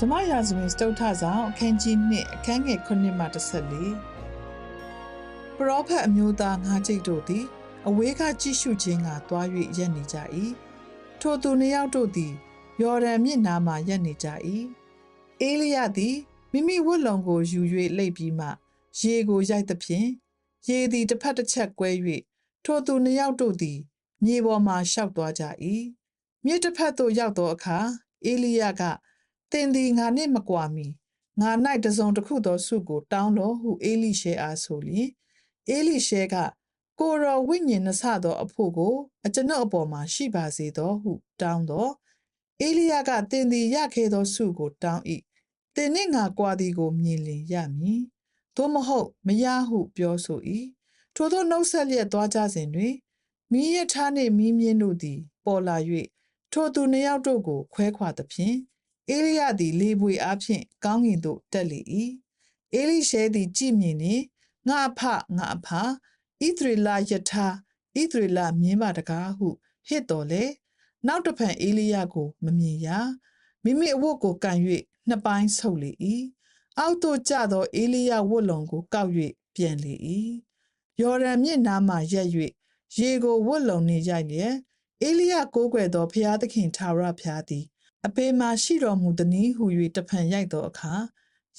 ဓမ္မရာဇဝင်စတုထဆောင်အခန်းကြီး1အခန်းငယ်9မှ14ပရောဖက်အမျိုးသားငါးကျိတ်တို့သည် အဝေးကကြည့်ရှုခြင်းကတွား၍ရက်နေကြ၏ထိုသူနှစ်ယောက်တို့သည်ယော်ဒန်မြစ်နားမှရက်နေကြ၏အေလိယသည်မိမိဝတ်လုံကိုယူ၍လိပ်ပြီးမှ ရေကိုရိုက်သဖြင့်ရေသည်တစ်ဖက်တစ်ချက်ကွဲ၍ထိုသူနှစ်ယောက်တို့သည် မြေပေါ်မှရှောက်သွားကြ၏မြစ်တစ်ဖက်သို့ရောက်သောအခါအေလိယက သင်သည်ငါနှင့်မကွာမီငါ၌တစုံတစ်ခုသောဆုကို တောင်းတော်ဟုအေလိရှဲအားဆိုလျင်အေလိရှဲကကိုယ်တော်ဝိညာဉ်နှစသောအဖို့ကိုအကျွန်ုပ်အပေါ်မှာရှိပါစေသောဟု တောင်းတော်အေလိယကသင်သည်ရခဲ့သောဆုကို တောင်း၏သင်နှင့်ငါကွာသည်ကိုမြင်လင်ရမည်သို့မဟုတ်မရဟုပြောဆို၏ထိုသောနှုတ်ဆက်လျက်သွားကြစဉ်တွင်မိရထားနှင့်မိမြင့်တို့သည် ပေါ်လာ၍ထိုသူနှစ်ယောက်တို့ကို ခွဲခွာသဖြင့် အေလိယသည်လေပွေအားဖြင့်ကောင်းကင်သို့တက်လေ၏အေလိရှဲသည်ကြည်မြင်လျင်ငါအဖငါအဖဣသရေလယထာဣသရေလမြင်းပါတကားဟုဟစ်တော်လေနောက်တစ်ဖန်အေလိယကိုမမြင်ရမိမိအဝတ်ကိုကန်၍နှစ်ပိုင်းဆုပ်လေ၏အောက်သို့ကျသောအေလိယဝတ်လုံကိုကောက်၍ပြန်လေ၏ယော်ဒန်မြစ်နားမှရက်၍ရေကိုဝတ်လုံနှင့်ရိုက်လျက်အေလိယကိုးကွယ်သောဖျားသခင်ထာဝရဘုရားသည် အပေမှာရှိတော်မူသည်နည်းဟု၍တဖန်ရိုက်သောအခါ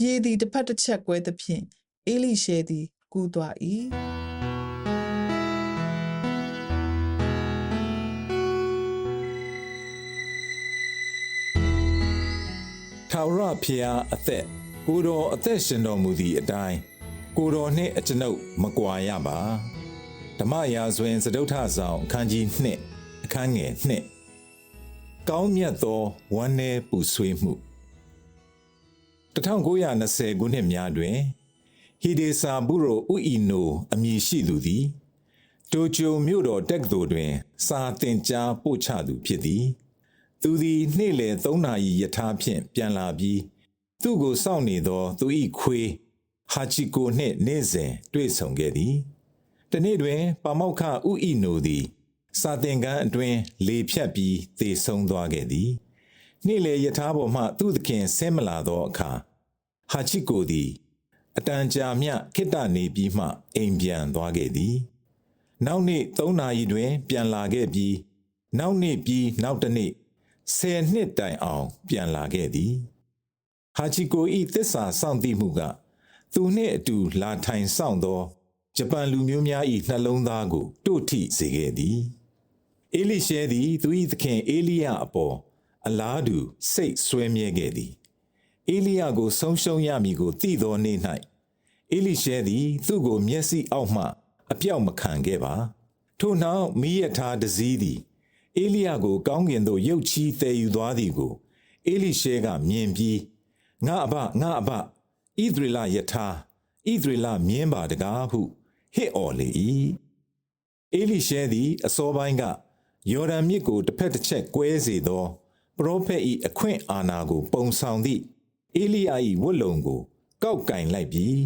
ရေသည်တစ်ဖက်တစ်ချက်ကွဲသဖြင့်အေလိရှဲသည်ကူးသွား၏။ထာဝရဖျားအသက်ကိုတော်အသက်ရှင်တော်မူသည့်အတိုင်းကိုတော်နှင့်အကျွန်ုပ်မကွာရပါဓမ္မရာဇဝင်စတုထဆောင်အခန်းကြီး2အခန်းငယ်2 ကောင်းမြတ်သောဝမ်းနည်းပူဆွေးမှု1920ခုနှစ်များတွင်ဟီဒေဆာဘူရိုဥအီနိုအမည်ရှိသူသည်တိုကျိုမြို့တော်တက္ကသိုလ်တွင် စာသင်ကြားပို့ချသူဖြစ်သည် သူသည်နေ့လယ်သုံးနာရီယထာဖြင့်ပြန်လာပြီး သူ့ကိုစောင့်နေသော သူ၏ခွေးဟာချီကိုနှင့်နေ့စဉ်တွေ့ဆုံခဲ့သည်။တနေ့တွင်ပါမောက္ခဥဤနိုသည် စာသင်ခန်းအတွင်လေဖြတ်ပြီးသေဆုံးသွားခဲ့သည်။နေ့လယ်ယထာပေါ်မှသူ့သခင်ဆင်းမလာသောအခါဟာချီကိုသည်အတန်ကြာမြခိတ္တနေပြီးမှအိမ်ပြန်သွားခဲ့သည်။နောက်နေ့၃နာရီတွင် ပြန်လာခဲ့ပြီးနောက်နေ့ပြီးနောက်တစ်နေ့ဆယ်နှစ်တိုင်အောင် ပြန်လာခဲ့သည်ဟာချီကိုဤသစ္စာစောင့်သိမှုက သူနှင့်အတူလာထိုင်ဆောင်သောဂျပန်လူမျိုးများ၏နှလုံးသားကိုတို့ထိစေခဲ့သည် အေလိရှဲသည်သူ၏သခင်အေလိယအပေါ်အလားတူစိတ်ဆွဲမြဲခဲ့သည်အေလိယကိုဆုံးရှုံးရမည်ကိုသိသောနေ့၌အေလိရှဲသည်သူ့ကိုမျက်စိအောက်မှအပြောက်မခံခဲ့ပါထို့နောက်မိရထားတစည်းသည်အေလိယကိုကောင်းကင်သို့ရုတ်ချီးတည်ယူသွားသည်ကိုအေလိရှဲကမြင်ပြီးငါအဘငါအဘဣသရေလယထာဣသရေလမြင်းပါတကားဟုဟစ်အော်လေ၏အေလိရှဲသည်အစောပိုင်းက ယော်ဒန်မြစ်ကိုတစ်ဖက်တစ်ချက်ကွဲစေသောပရောဖက်၏အခွင့်အာဏာကို ပုံဆောင်သည့်အေလိယ၏ဝတ်လုံကို ကောက်ကင်လိုက်ပြီး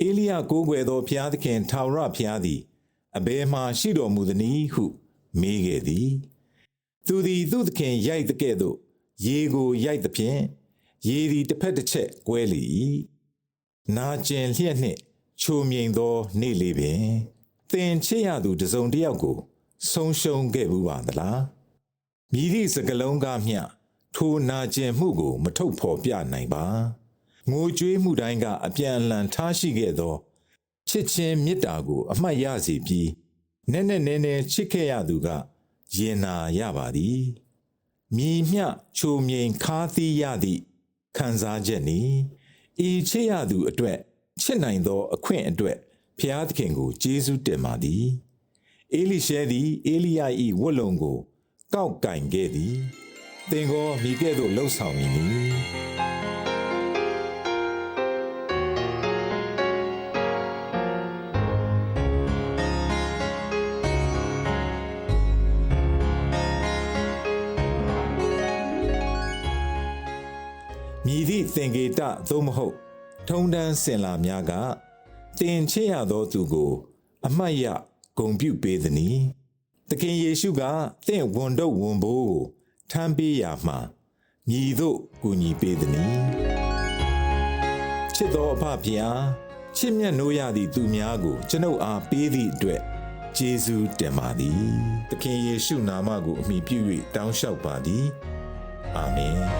အေလိယကိုးကွယ်သောဘုရားသခင်ထာဝရဘုရားသည်အဘယ်မှရှိတော်မူသနည်းဟုမေးခဲ့သည် သူသည်သူ့သခင်ရိုက်တဲ့ကဲ့သို့ရေကိုရိုက်သဖြင့်ရေသည်တစ်ဖက်တစ်ချက်ကွဲလေ၏နာကျင်လျက်နှင့်ချိုမြိန်သော နေ့လေးပင်သင်ချစ်ရသူတစ်စုံတစ်ယောက်ကို ဆုံးရှုံးခဲ့ဘူးပါသလားမြည်သည့်စကလုံးကားမျှထိုနာကျင်မှုကိုမထုတ်ဖော်ပြနိုင်ပါငိုကြွေးမှုတိုင်းကအပြန်အလှန်ထားရှိခဲ့သောချစ်ချင်းမေတ္တာကိုအမှတ်ရစေပြီးနည်းနည်းနည်းနည်းချစ်ခဲ့ရသူကရင်နာရပါသည်မြည်မျှချိုမြိန်ခါးသီးရသည့်ခံစားချက်နီဤချစ်ရသူအတွက်ချစ်နိုင်သော အခွင့်အတွက်ဖျားသခင်ကိုကျေးဇူးတင်ပါသည် အေလိရှဲသည်အေလိယ၏ဝတ်လုံကို ကောက်ကင်ခဲ့သည်သင်ကိုမိကဲ့သို့လှုပ်ဆောင်မည်နီမြည်သည့်သင်္ကေတသို့မဟုတ် ထုံတန်းစင်လာများကတင်ချစ်ရသောသူကို အမှတ်ရ ဂုံပြုပေးသည်။သခင်ယေရှုကတင့်ဝန်တော့ဝန်ဘိုးကိုထမ်းပေးရမှမြည်သို့ကူညီပေးသည်။ချစ်တော်အဖဖျားချစ်မြတ်နိုးရသည့်သူများကို ကျွန်ုပ်အားပေးသည့်အတွက်ယေရှုတင်ပါသည်။သခင်ယေရှုနာမကိုအမိပြု၍တောင်းလျှောက်ပါသည်။အာမင်။